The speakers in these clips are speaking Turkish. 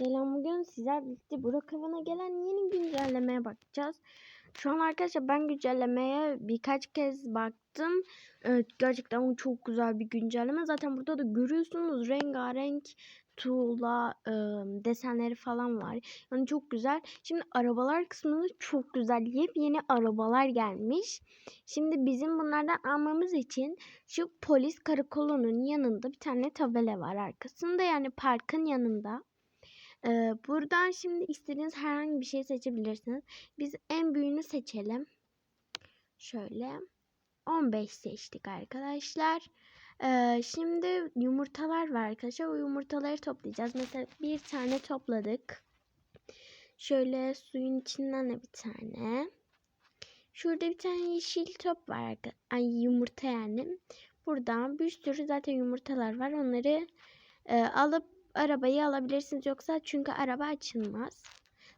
Selam bugün sizler birlikte Burak Havan'a gelen yeni güncellemeye bakacağız. Şu an arkadaşlar ben güncellemeye birkaç kez baktım. Evet, gerçekten çok güzel bir güncelleme. Zaten burada da görüyorsunuz rengarenk tuğla e, desenleri falan var. Yani çok güzel. Şimdi arabalar kısmında çok güzel yepyeni arabalar gelmiş. Şimdi bizim bunlardan almamız için şu polis karakolunun yanında bir tane tabela var arkasında yani parkın yanında. Ee, buradan şimdi istediğiniz herhangi bir şey seçebilirsiniz. Biz en büyüğünü seçelim. Şöyle 15 seçtik arkadaşlar. Ee, şimdi yumurtalar var arkadaşlar. O yumurtaları toplayacağız. Mesela bir tane topladık. Şöyle suyun içinden de bir tane. Şurada bir tane yeşil top var. Ay yumurta yani. Buradan bir sürü zaten yumurtalar var. Onları e, alıp arabayı alabilirsiniz. Yoksa çünkü araba açılmaz.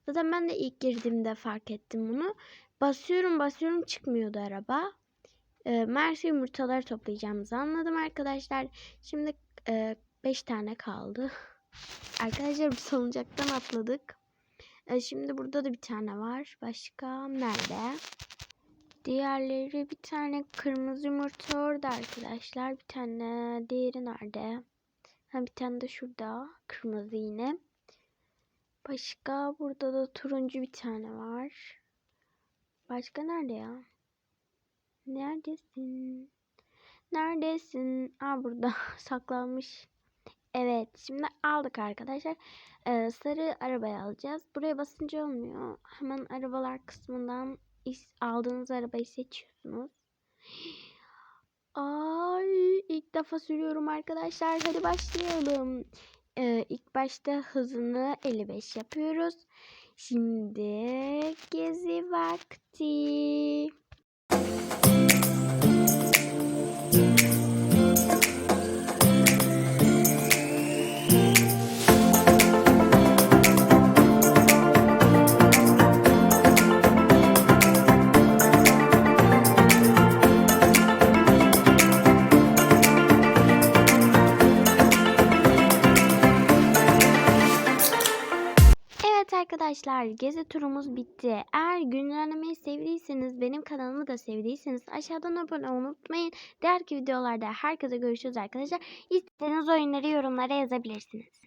Zaten ben de ilk girdiğimde fark ettim bunu. Basıyorum basıyorum çıkmıyordu araba. E, Mersi yumurtaları toplayacağımızı anladım arkadaşlar. Şimdi 5 tane kaldı. Arkadaşlar bir salıncaktan atladık. E, şimdi burada da bir tane var. Başka nerede? Diğerleri bir tane kırmızı yumurta orada arkadaşlar. Bir tane diğeri nerede? Ha bir tane de şurada kırmızı yine. Başka burada da turuncu bir tane var. Başka nerede ya? Neredesin? Neredesin? Aa burada saklanmış. Evet şimdi aldık arkadaşlar. Ee, sarı arabayı alacağız. Buraya basınca olmuyor. Hemen arabalar kısmından aldığınız arabayı seçiyorsunuz. Ay ilk defa sürüyorum arkadaşlar. Hadi başlayalım. Ee, ilk başta hızını 55 yapıyoruz. Şimdi gezi vakti. Arkadaşlar gezi turumuz bitti. Eğer güncellemeyi sevdiyseniz benim kanalımı da sevdiyseniz aşağıdan abone olmayı unutmayın. Diğerki videolarda herkese görüşürüz arkadaşlar. İstediğiniz oyunları yorumlara yazabilirsiniz.